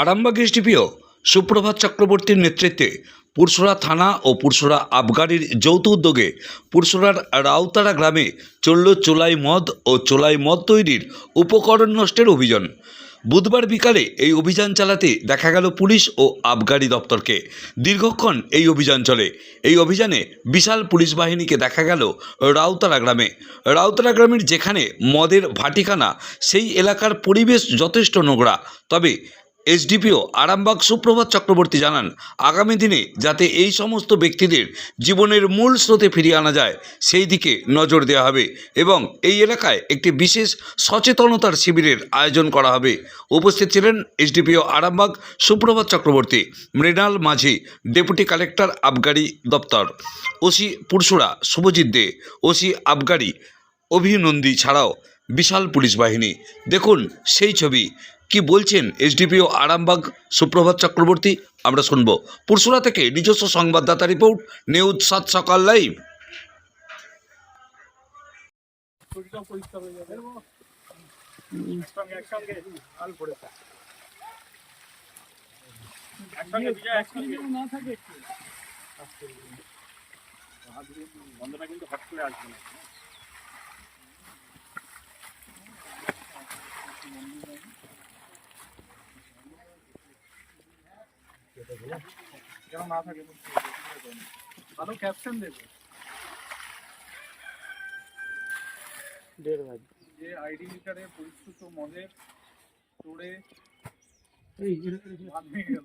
Arambagh SDPO সুপ্রভাত চক্রবর্তীর নেতৃত্বে পুরসুরা থানা ও পুরসুরা আবগারির যৌথ উদ্যোগে পুরসুরার রাউতারা গ্রামে চলল চোলাই মদ ও চোলাই মদ তৈরির উপকরণ নষ্টের অভিযান। বুধবার বিকালে এই অভিযান চালাতে দেখা গেল পুলিশ ও আবগারি দপ্তরকে। দীর্ঘক্ষণ এই অভিযান চলে। এই অভিযানে বিশাল পুলিশ বাহিনীকে দেখা গেল রাউতারা গ্রামে। রাউতারা গ্রামের যেখানে মদের ভাটিখানা, সেই এলাকার পরিবেশ যথেষ্ট নোংরা। তবে এসডিপিও আরামবাগ সুপ্রভাত চক্রবর্তী জানান, আগামী দিনে যাতে এই সমস্ত ব্যক্তিদের জীবনের মূল স্রোতে ফিরিয়ে আনা যায়, সেই দিকে নজর দেওয়া হবে এবং এই এলাকায় একটি বিশেষ সচেতনতার শিবিরের আয়োজন করা হবে। উপস্থিত ছিলেন এসডিপিও আরামবাগ সুপ্রভাত চক্রবর্তী, মৃণাল মাঝি, ডেপুটি কালেক্টর আবগারি দপ্তর, ওসি পুরসুরা শুভজিৎ দে, ওসি আবগারি অভিনন্দী ছাড়াও বিশাল পুলিশ বাহিনী। দেখুন সেই ছবি। কি বলছেন এসডিপিও আরামবাগ সুপ্রভাত চক্রবর্তী? আমরা শুনব। পুরসুরা থেকে নিজস্ব সংবাদদাতা রিপোর্ট, নিউজ সাত সকাল লাইভ। বন্ধটা কিন্তু হট করে আসবে না। না থাকে ভালো ক্যাপশন দেবে দেড় ভাই যে আইডি লিটারে পরিশ্রুত মদের তোড়ে হাত ভেঙে গেল।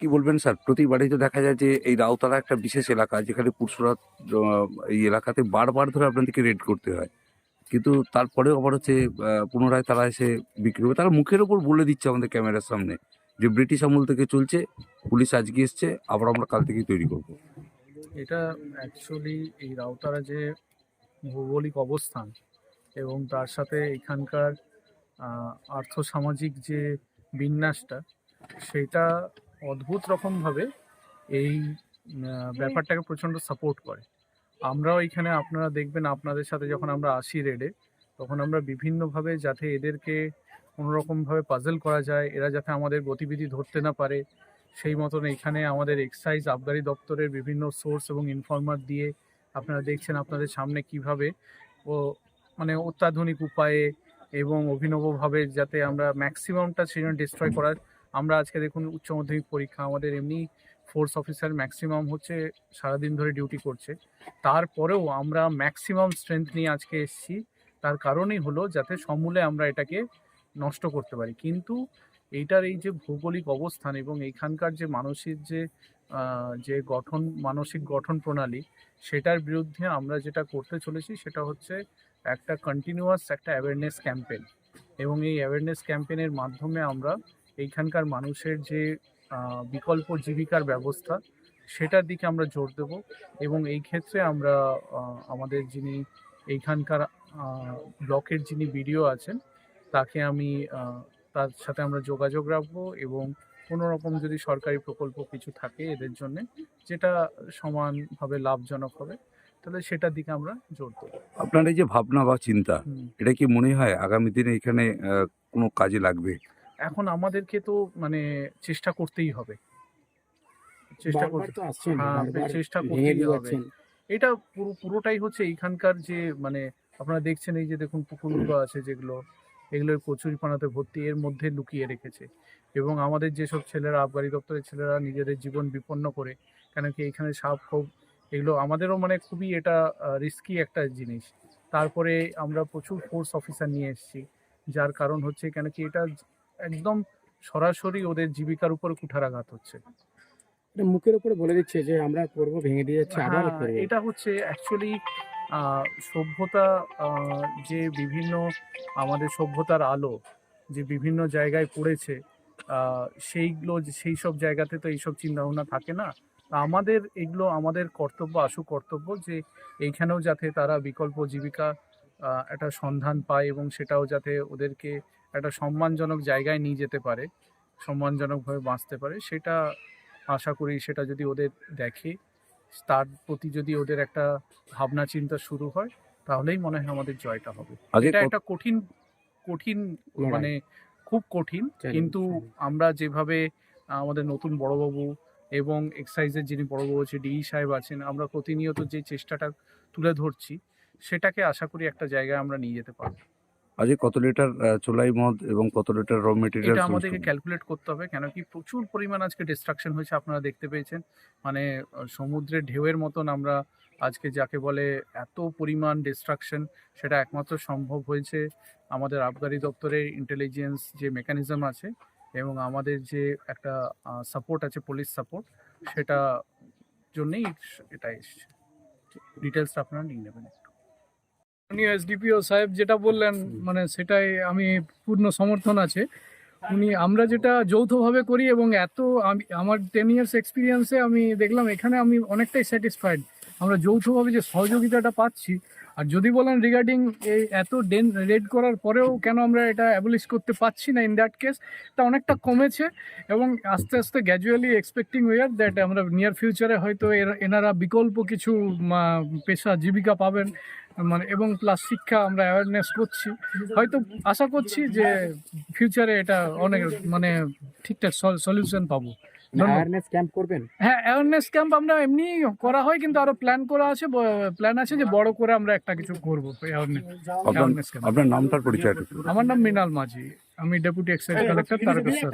কি বলবেন স্যার? প্রতিবারই তো দেখা যায় যে এই রাউতারা একটা বিশেষ এলাকা, যেখানে পুরসুরা এই এলাকাতে বারবার ধরে আপনাদেরকে রেড করতে হয়। কিন্তু তারপরেও আবার হচ্ছে পুনরায় তারা এসে বিক্রি করবে। তারা মুখের ওপর বলে দিচ্ছে আমাদের ক্যামেরার সামনে যে ব্রিটিশ আমল থেকে চলছে, পুলিশ আজকে এসছে, আবার আমরা কাল থেকেই তৈরি করব। এটা অ্যাকচুয়ালি এই রাউতারা যে ভৌগোলিক অবস্থান এবং তার সাথে এখানকার আর্থসামাজিক যে বিন্যাসটা, সেটা অদ্ভুত রকমভাবে এই ব্যাপারটাকে প্রচণ্ড সাপোর্ট করে। আমরাও এখানে আপনারা দেখবেন আপনাদের সাথে যখন আমরা আসি রেডে তখন আমরা বিভিন্নভাবে যাতে এদেরকে কোনোরকমভাবে পাজল করা যায়, এরা যাতে আমাদের গতিবিধি ধরতে না পারে, সেই মতন এখানে আমাদের এক্সাইজ আবগারি দপ্তরের বিভিন্ন সোর্স এবং ইনফরমার দিয়ে আপনারা দেখছেন আপনাদের সামনে কীভাবে ও মানে অত্যাধুনিক উপায়ে এবং অভিনবভাবে যাতে আমরা ম্যাক্সিমামটা সেজন্য ডিস্ট্রয় করার। আমরা আজকে দেখুন উচ্চ মাধ্যমিক পরীক্ষা আমাদের এমনি ফোর্স অফিসার ম্যাক্সিমাম হচ্ছে সারাদিন ধরে ডিউটি করছে। তারপরেও আমরা ম্যাক্সিমাম স্ট্রেংথ নিয়ে আজকে এসেছি। তার কারণই হলো যাতে সমূলে আমরা এটাকে নষ্ট করতে পারি। কিন্তু এইটার এই যে ভৌগোলিক অবস্থান এবং এইখানকার যে মানসিক যে যে গঠন, মানসিক গঠন প্রণালী, সেটার বিরুদ্ধে আমরা যেটা করতে চলেছি সেটা হচ্ছে একটা কন্টিনিউয়াস একটা অ্যাওয়ারনেস ক্যাম্পেন এবং এই অ্যাওয়ারনেস ক্যাম্পেনের মাধ্যমে আমরা এইখানকার মানুষের যে বিকল্প জীবিকার ব্যবস্থা সেটার দিকে আমরা জোর দেব এবং এই ক্ষেত্রে আমরা আমাদের যিনি এইখানকার ব্লকের যিনি বিডিও আছেন তাকে আমি তার সাথে আমরা যোগাযোগ রাখব এবং কোনো রকম যদি সরকারি প্রকল্প কিছু থাকে এদের জন্য যেটা সমানভাবে লাভজনক হবে তাহলে সেটার দিকে আমরা জোর দেবো। আপনার এই যে ভাবনা বা চিন্তা এটা কি মনে হয় আগামী দিনে এখানে কোনো কাজে লাগবে? এখন আমাদেরকে তো মানে চেষ্টা করতেই হবে। চেষ্টা করতে হ্যাঁ, বারবার চেষ্টা করতেই হবে। এটা পুরো পুরোটাই হচ্ছে এইখানকার যে মানে আপনারা দেখছেন এই যে দেখুন পুকুরগুলো আছে যেগুলো এগুলোর কচুরিপানাতে ভর্তি এর মধ্যে লুকিয়ে রেখেছে। এবং আমাদের যেসব ছেলেরা আবগারি দপ্তরের ছেলেরা নিজেদের জীবন বিপন্ন করে কেন কি এখানে সাপ খুব এগুলো আমাদেরও মানে খুবই এটা রিস্কি একটা জিনিস। তারপরে আমরা প্রচুর ফোর্স অফিসার নিয়ে এসেছি যার কারণ হচ্ছে কেন কি এটা একদম সরাসরি ওদের জীবিকার উপর কুঠারাঘাত হচ্ছে। মুখের উপরে বলে দিচ্ছে যে আমরা করব ভেঙে দিয়ে যাচ্ছে আবার হ্যাঁ, এটা হচ্ছে অ্যাকচুয়ালি সভ্যতা যে বিভিন্ন আমাদের সভ্যতার আলো যে বিভিন্ন জায়গায় পড়েছে সেইগুলো সেই সব জায়গাতে তো এইসব চিন্তা ভাবনা থাকে না। আমাদের এগুলো আমাদের কর্তব্য আশু কর্তব্য যে এইখানেও যাতে তারা বিকল্প জীবিকা একটা সন্ধান পায় এবং সেটাও যাতে ওদেরকে একটা সম্মানজনক জায়গায় নিয়ে যেতে পারে সম্মানজনকভাবে বাঁচতে পারে সেটা আশা করি সেটা যদি ওদের দেখে তার প্রতি যদি ওদের একটা ভাবনা চিন্তা শুরু হয় তাহলেই মনে হয় আমাদের জয়টা হবে। এটা একটা কঠিন কঠিন মানে খুব কঠিন কিন্তু আমরা যেভাবে আমাদের নতুন বড়বাবু এবং এক্সাইজের যিনি বড়বাবু আছে ডিই সাহেব আছেন আমরা প্রতিনিয়ত যে চেষ্টাটা তুলে ধরছি সেটাকে আশা করি একটা জায়গায় আমরা নিয়ে যেতে পারব। আজকে কত লিটার চোলাই মদ এবং কত লিটার র মেটেরিয়াল এটা আমাদেরকে ক্যালকুলেট করতে হবে কেন কি প্রচুর পরিমাণ আজকে ডিস্ট্রাকশন হয়েছে আপনারা দেখতে পেয়েছেন। মানে সমুদ্রের ঢেউয়ের মতন আমরা আজকে যাকে বলে এত পরিমাণ ডিস্ট্রাকশন সেটা একমাত্র সম্ভব হয়েছে আমাদের আবগারি দপ্তরের ইন্টেলিজেন্স যে মেকানিজম আছে এবং আমাদের যে একটা সাপোর্ট আছে পুলিশ সাপোর্ট সেটা জন্যেই এটা এসছে। ডিটেলসটা আপনারা নিয়ে নেবেন উনি এসডিপিও সাহেব যেটা বললেন মানে সেটাই আমি পূর্ণ সমর্থন আছে। উনি আমরা যেটা যৌথভাবে করি এবং এত আমি, আমার টেন ইয়ার্স এক্সপিরিয়েন্সে আমি দেখলাম, এখানে আমি অনেকটাই স্যাটিসফাইড আমরা যৌথভাবে যে সহযোগিতাটা পাচ্ছি, আর যদি বলেন রিগার্ডিং এই এত ডেন রেড করার পরেও কেন আমরা এটা অ্যাবলিশ করতে পারছি না ইন দ্যাট কেস তা অনেকটা কমেছে এবং আস্তে আস্তে গ্র্যাজুয়ালি এক্সপেক্টিং ওয়ার দ্যাট আমরা নিয়ার ফিউচারে হয়তো এনারা বিকল্প কিছু পেশা, জীবিকা পাবেন মানে এবং প্লাস শিক্ষা আমরা অ্যাওয়ারনেস করছি হয়তো আশা করছি যে ফিউচারে এটা অনেক মানে ঠিকঠাক সলিউশন পাবো। অ্যাওয়ারনেস ক্যাম্প করবেন? হ্যাঁ অ্যাওয়ারনেস ক্যাম্প আমরা এমনি করা হয় কিন্তু আরও প্ল্যান করা আছে প্ল্যান আছে যে বড় করে আমরা একটা কিছু করব অ্যাওয়ারনেস ক্যাম্প আপনার নামটার পরিচয় আমার নাম মৃণাল মাঝি আমি ডেপুটি এক্সাইজ কালেক্টর তারকেশ্বর